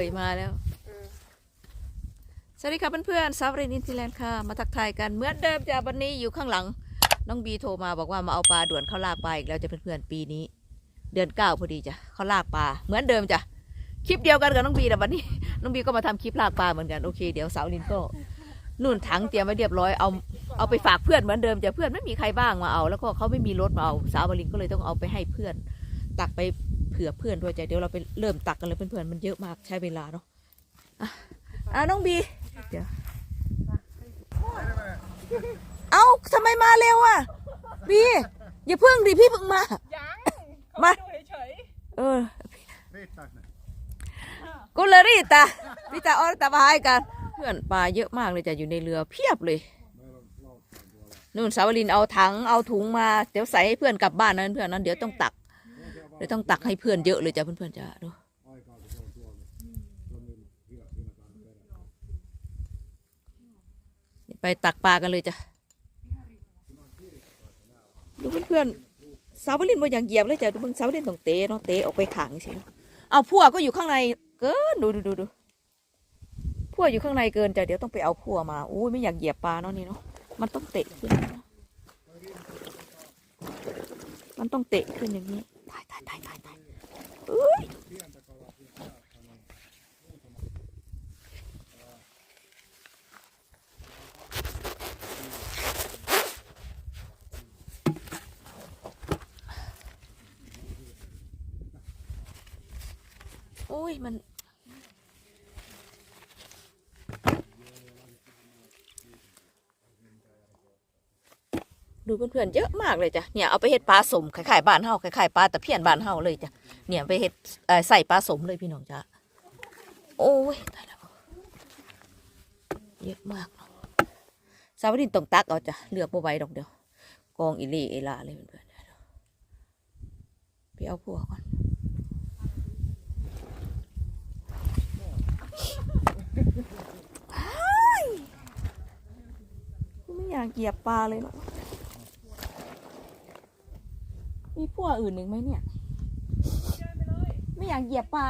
เคยมาแล้วสวัสดีค่ะเพื่อนๆซาวรินอินทิแลนด์ค่ะ มาทักทายกันเหมือนเดิมจ้ะวันนี้อยู่ข้างหลัง น้องบีโทรมาบอกว่ามาเอาปลาด่วนเข้าลากปลาอีกแล้วจะเพื่อนๆปีนี้ เดือนเก้าพอดีจ้ะเขาลากปลาเหมือนเดิมจ้ะคลิปเดียวกันกับน้องบีแต่วันนี้ น้องบีก็มาทำคลิปลากปลาเหมือนกันโอเคเดี๋ยวสาวลินก็นุ่นถังเตรียมไว้เรียบร้อยเอาเอาไปฝากเพื่อนเหมือนเดิมจ้ะเพื่อนไม่มีใครบ้างมาเอา แล้วก็เขาไม่มีรถมาเอาสาวลินก็เลยต้องเอาไปให้เพื่อน ตักไป ผื่อเพื่อนด้วยจ้ะเดี๋ยวเราไปเริ่มตักกันเลยเพื่อนๆมันเยอะมากใช้เวลาเนาะอะอะน้องบีเดี๋ยวเอ้าทำไมมาเร็วอะบีอย่าเพิ่งดิพี่เพิ่งมายังมาดูเฉยเออ Riittääkö ne? กุลรีตาพี่ตาออรตาบายกัน เพื่อนปลาเยอะมากเลยจ้ะอยู่ในเรือเพียบเลยนู่นสาวลินเอาถังเอาถุงมาเดี๋ยวใส่ให้เพื่อนกลับบ้านนั้นเพื่อนนั้นเดี๋ยวต้องตัก เดี๋ยวต้องตักให้เพื่อนเยอะเลยจ้ะเพื่อนๆจ้ะดูไปตักปลากันเลยจ้ะดูเพื่อนๆสาวลินว่าอย่างเหยียบเลยจ้ะดูเพิ่งสาวลินต้องเตะเนาะเตะออกไปขังสิเอาพวกก็อยู่ข้างในเกินดูดูดูดูพัวอยู่ข้างในเกินจ้ะเดี๋ยวต้องไปเอาพัวมาโอ้ยไม่อยากเหยียบปลาเนาะนี่เนาะมันต้องเตะขึ้นมันต้องเตะขึ้นอย่างนี้ อ้ยโอ้ยมันดูเพื่อนๆเยอะมากเลยจ้ะ เนี่ยเอาไปเฮ็ดปลาสมคล้ายๆบ้านเฮาคล้ายๆปลาตะเพียนบ้านเฮาเลยจ้ะ เนี่ยไปเฮ็ดใส่ปลาสมเลยพี่น้องจ้ะโอ้ยตายแล้วเยอะมากเนาะสาวดินต้องตักเอาจ้ะเหลือบ่ไว้ดอกเดียวกองอีหลีอีหลาเลยเพื่อนๆเดี๋ยวไปเอาพวกก่อนอ้ไม่อยากเหยียบปลาเลยเนาะมีพวกอื่นหนึ่งไหมเนี่ย อยากเหยียบปลา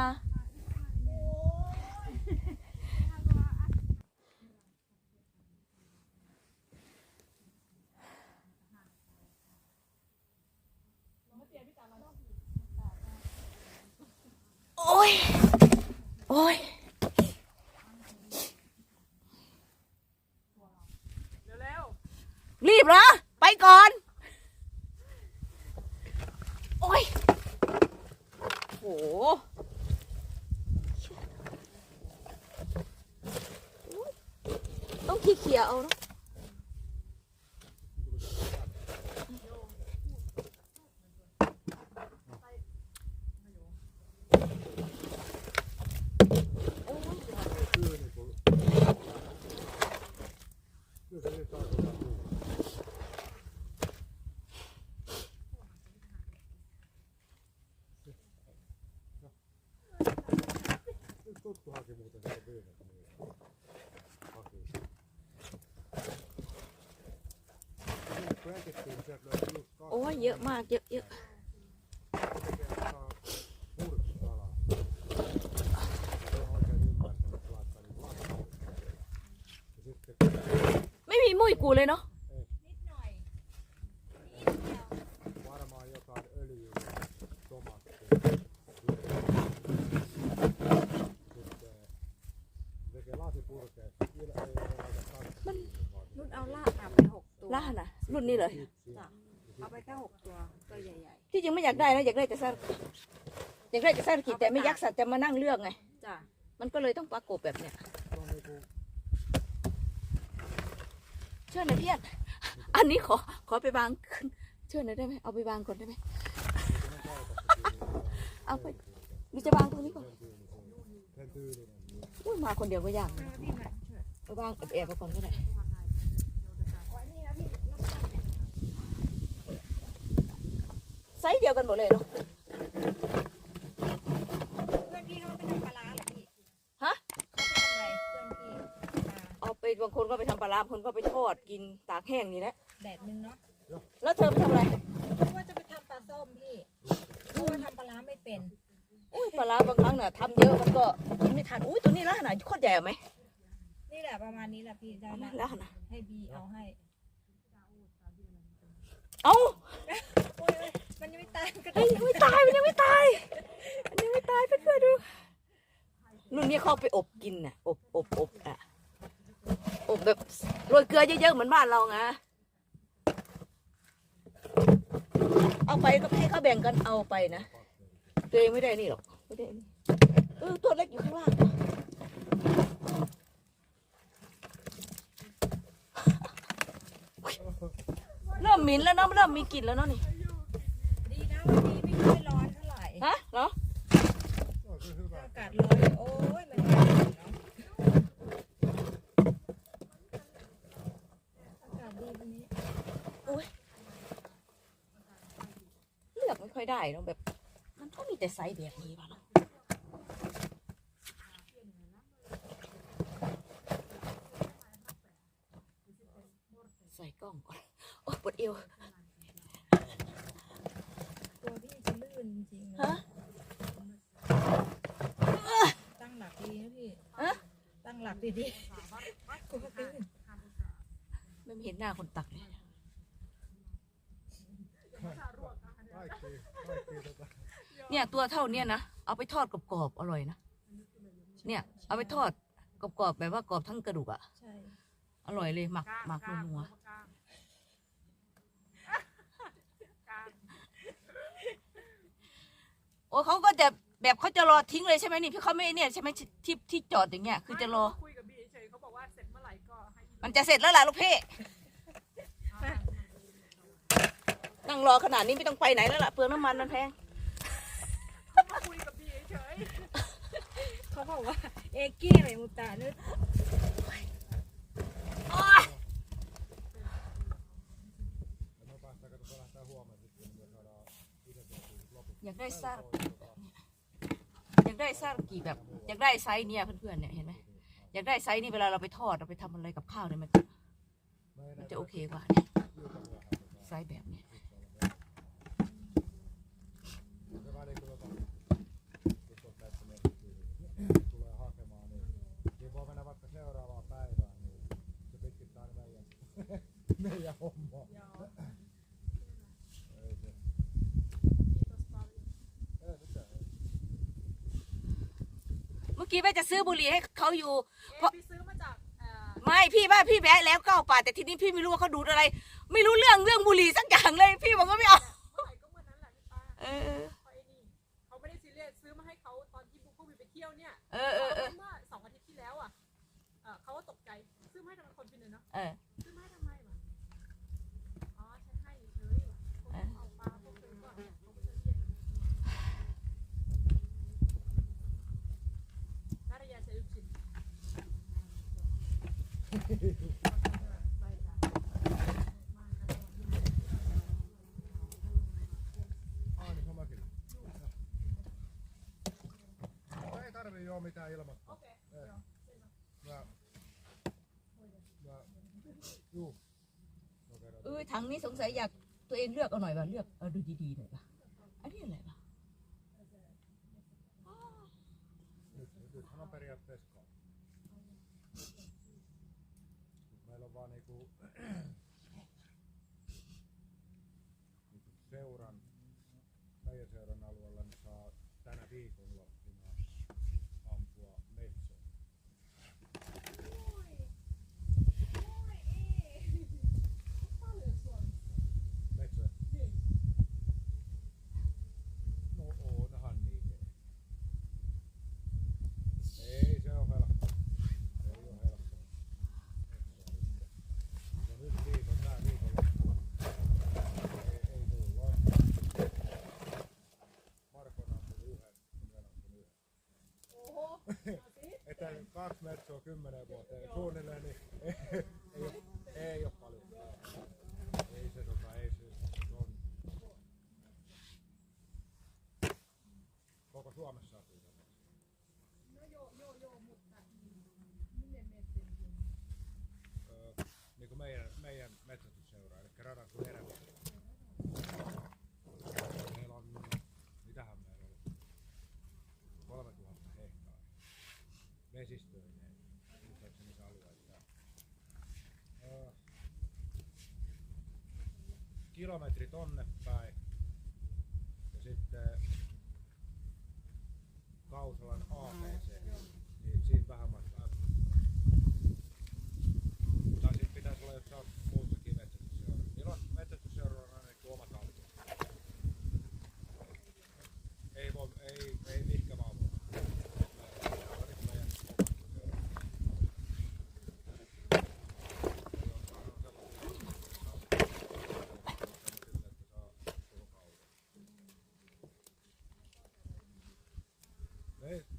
โอ้ย โอ้ย เร็ว รีบเหรอ ไปก่อน โอ้ย โห ต้องขี้เขียเอาเนอะโอ้ยเยอะมากเยอะเยอะไม่มีมุ้ยกูเลยเนาะ Varmaan jotain öljyä, tomaattia. Sitten tekee lasipurkeessa. Vielä ei ole aika tarkka. รุ่นเอาลากมาไปหกตัวล่าน่ะ รุ่นนี้เลยจ้ะเอาไปแค่หกตัวตัวใหญ่ที่จริงไม่อยากได้นะอยากได้แต่สั้นอยากได้แต่สั้นขีดแต่ไม่ยักษ์สัตว์จะมานั่งเลือกไง ๆจ้ะมันก็เลยต้องประกบแบบเนี้ย Se on niinku เชื่อหน่อยเพี่อนอันนี้ขอขอไปวางขึ้นเชื่อหน่อยได้ไหมเอาไปวางก่อนได้ไหมเอาไปมีจะวางตรงนี้ก่อน sen tyylinen. อุ้ยมาคนเดียวก็ยากนะไปวางแอบๆไปก่อนก็ได้ ไซส์เดียวกันหมดเลยเนาะเพื่อนพี่เขาไปทำปลาร้าเหรอพี่ฮะเขาไปทำอะไรเพื่อนพี่มาเอาไปบางคนก็ไปทำปลาร้าบางคนก็ไปทอดกินตากแห้งนี่แหละแดดนึงเนาะแล้วเธอไปทำอะไรเพราะว่าจะไปทำปลาส้มพี่เพราะว่าทำปลาร้าไม่เป็นอุ้ยปลาร้าบางครั้งน่ะทำเยอะมันก็กินไม่ทันโคตรใหญ่เอาไหมนี่แหละประมาณนี้แหละพี่ได้เอาไหมแล้วแล้วนะให้บีเอาให้ เอ้า เฮ้ยยังไม่ตายมันยังไม่ตายมันยังไม่ตายเพื่อนๆดูรุ่นนี้เขาเอาไปอบกินน่ะอบอบอบอะอบแบบโรยเกลือเยอะๆเหมือนบ้านเราไงเอาไปก็ให้เขาแบ่งกันเอาไปนะตัวเองไม่ได้นี่หรอกไม่ได้นี่เออตัวเล็กอยู่ข้างล่างเริ่มหมิ่นแล้วเนาะเริ่มมีกลิ่นแล้วเนาะนี่ ดีนะวันนี้ไม่ค่อยร้อนเท่าไหร่ ฮะเนาะ Se on kyllä hyvä. อากาศร้อนอยู่โอ้ยมันร้อนเนาะอากาศดีวันนี้ เลือก ไม่ค่อยได้เนาะแบบ มันก็มีแต่ไซส์แบบนี้วะเนาะใส่กล้องก่อนโอ้ปวดเอวตัวพี่จะลื่นจริงๆฮะนะตั้งหลักดีนะพี่ฮะตั้งหลักดีๆกลัวลื่นไม่เห็นหน้าคนตักเลย Kaikki, kaikki tota. เนี่ยตัวเท่าเนี้ยนะเอาไปทอดกรอบๆอร่อยนะเนี่ยเอาไปทอดกรอบๆแบบว่ากรอบทั้งกระดูกอะใช่อร่อยเลยหมักหมักนัวๆโอ้เขาก็จะแบบเขาจะรอทิ้งเลยใช่ไหมนี่พี่เขาไม่เนี่ยใช่ไหมที่ที่ที่จอดอย่างเงี้ยคือจะรอคุยกับบีเฉยๆเขาบอกว่าเสร็จเมื่อไหร่ก็ให้อีมันจะเสร็จแล้วล่ะลูกพี่นั่งรอขนาดนี้ไม่ต้องไปไหนแล้วล่ะเปลืองน้ำมันมันแพง มาคุยกับบีเฉย เขาบอกว่าเอกี้อะไรมุตานึกอยากได้ซาอยากได้ซากี่แบบ อยากได้ไซส์เนี่ยเพื่อนๆเนี่ยเห็นไหมอยากได้ไซส์นี่เวลาเราไปทอดเราไปทำอะไรกับข้าวเนี่ยมัน มันจะโอเคกว่าเนี่ยไซส์แบบ กี้แม่จะซื้อบุหรี่ให้เขาอยู่เอะบีซื้อมาจากเอ่อไม่พี่ว่าพี่แวะแล้วเก้าป่าทแต่ทีนี้พี่ไม่รู้ว่าเขาดูดอะไร ไม่รู้เรื่องเรื่องบุหรี่สักอย่างเลย พี่บอกว่าไม่เอาเมื่อไหร่ก็เมื่อนั้นแหละพี่ป้าเออเขาไอ้นี่เขาไม่ได้ซีเรียสซื้อมาให้เขาตอนที่บุ๊คพวกบีไปเที่ยวเนี่ยเออเออเออเมื่อสองอาทิตย์ที่แล้วอะเอ่อเขาก็ตกใจซื้อมาให้ทำไมคนพินเลยเนาะ เออ ซื้อมาให้ทำไมวะอ๋อฉันให้เฉยๆว่ะผมเอาปลาพวกเธอก็เขาไม่ได้เรียกนาฬิกาใช้ลูกชิ้น Ai niin, se on mäkin. No, ei tarvii joo mitään ilmoittaa. โอเค Mä, mä, juu. No kerran. เออถังนี้สงสัยอยากตัวเองเลือกเอาหน่อยว่ะเลือกเอาดูดีๆหน่อยว่ะอันนี้อะไรวะ Nyt, nythän on periaatteessa kaksi. Mut meillä kaksi metsoa kymmenen vuoteen suunnilleen, niin ei, ei, ole, ei ole paljon. Ei se tota, ei se, on. Koko Suomessa on pyytänyt. no joo, joo, joo, mutta? Öö, niin kuin meidän, meidän metsästysseura, eli radan kuin eräviä. Kilometri tonne päin. Ja sitten Kausalan APC, right?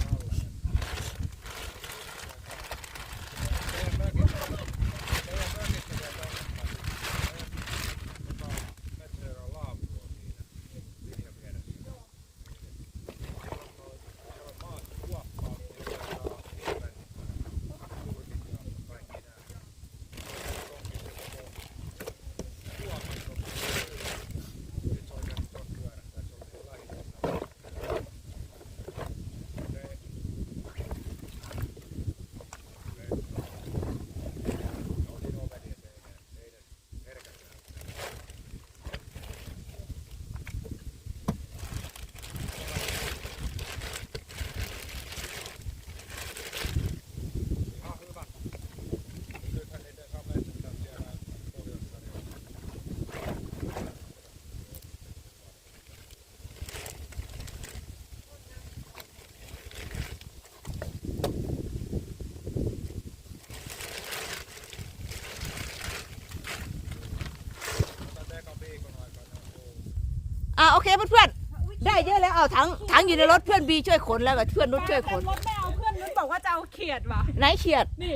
อะโอเคเพื่อนๆได้เยอะแล้วเอาถังถังอยู่ในรถเพื่อนบีช่วยขนแล้วก็เพื่อนนุชช่วยขน รถไม่เอาเพื่อนนุชบอกว่าจะเอาเขียดว่ะไหนเขียดนี่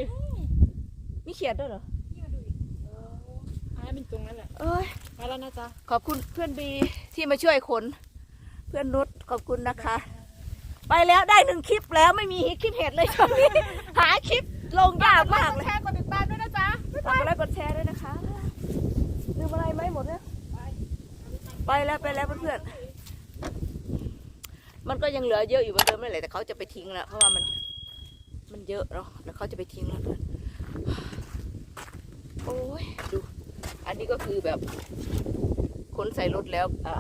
มีเขียดด้วยเหรออ่าเป็นตรงนั้นแหละเอ้ยมาแล้วนะจ๊ะขอบคุณเพื่อนบีที่มาช่วยขน เพื่อนนุชขอบคุณนะคะ ไปแล้วได้หนึ่งคลิปแล้วไม่มีคลิปเห็ดเลยช่วงนี้หาคลิปลงยากมากเลยแชร์กดติดตามด้วยนะจ๊ะฝากกดไลค์กดแชร์ด้วยนะคะลืมอะไรไหมหมดแล้ว ไปแล้วไปแล้วเพื่อนๆ มันก็ยังเหลือเยอะอยู่เหมือนเดิมนั่นแหละแต่เขาจะไปทิ้งแล้วเพราะว่ามันมันเยอะเนาะแล้วเขาจะไปทิ้งแล้วเพื่อนโอ้ยดูอันนี้ก็คือแบบขนใส่รถแล้วอ่า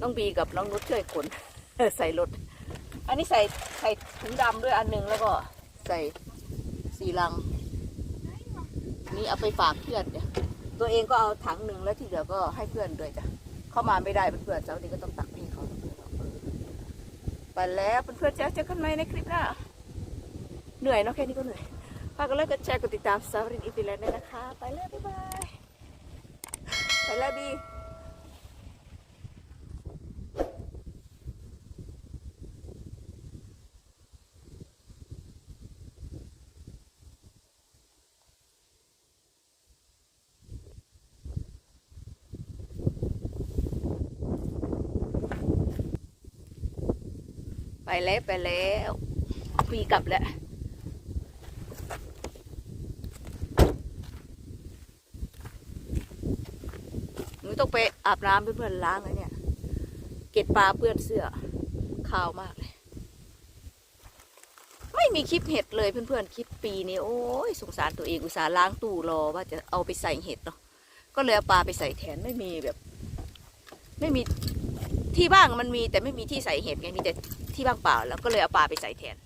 น้องบีกับน้องนุชช่วยขนใส่รถ อันนี้ใส่ใส่ถุงดำด้วยอันหนึ่งแล้วก็ใส่สีลัง นี่เอาไปฝากเพื่อนเนี่ยตัวเองก็เอาถังหนึ่งแล้วที่เหลือก็ให้เพื่อนด้วยจ้ะ เข้ามาไม่ได้เพื่อนๆเสาร์นี้ก็ต้องตักพี่เขาไปแล้วเพื่อนๆเจอเจอกันไหมในคลิปหน้าเหนื่อยเนาะแค่นี้ก็เหนื่อยฝากกดไลค์กดแชร์กดติดตามสาวรินอีพีแลนด์ด้วยนะคะ ไปแล้วบ๊ายบาย ไปแล้วบี แล้วไปแล้วปีกลับแล้วหนูต้องไปอาบน้ำเพื่อนๆล้างไอ้เนี่ย เก็ดปลาเปื้อนเสื้อขาวมากเลย ไม่มีคลิปเห็ดเลยเพื่อนๆคลิปปีนี้โอ้ยสงสารตัวเองอุตส่าห์ล้างตู้รอว่าจะเอาไปใส่เห็ดเนาะก็เลยเอาปลาไปใส่แทนไม่มีแบบ ไม่มีที่บ้างมันมีแต่ไม่มีที่ใส่เห็ดไงมีแต่ ที่บ้างเปล่า แล้วก็เลยเอาปลาไปใส่แทน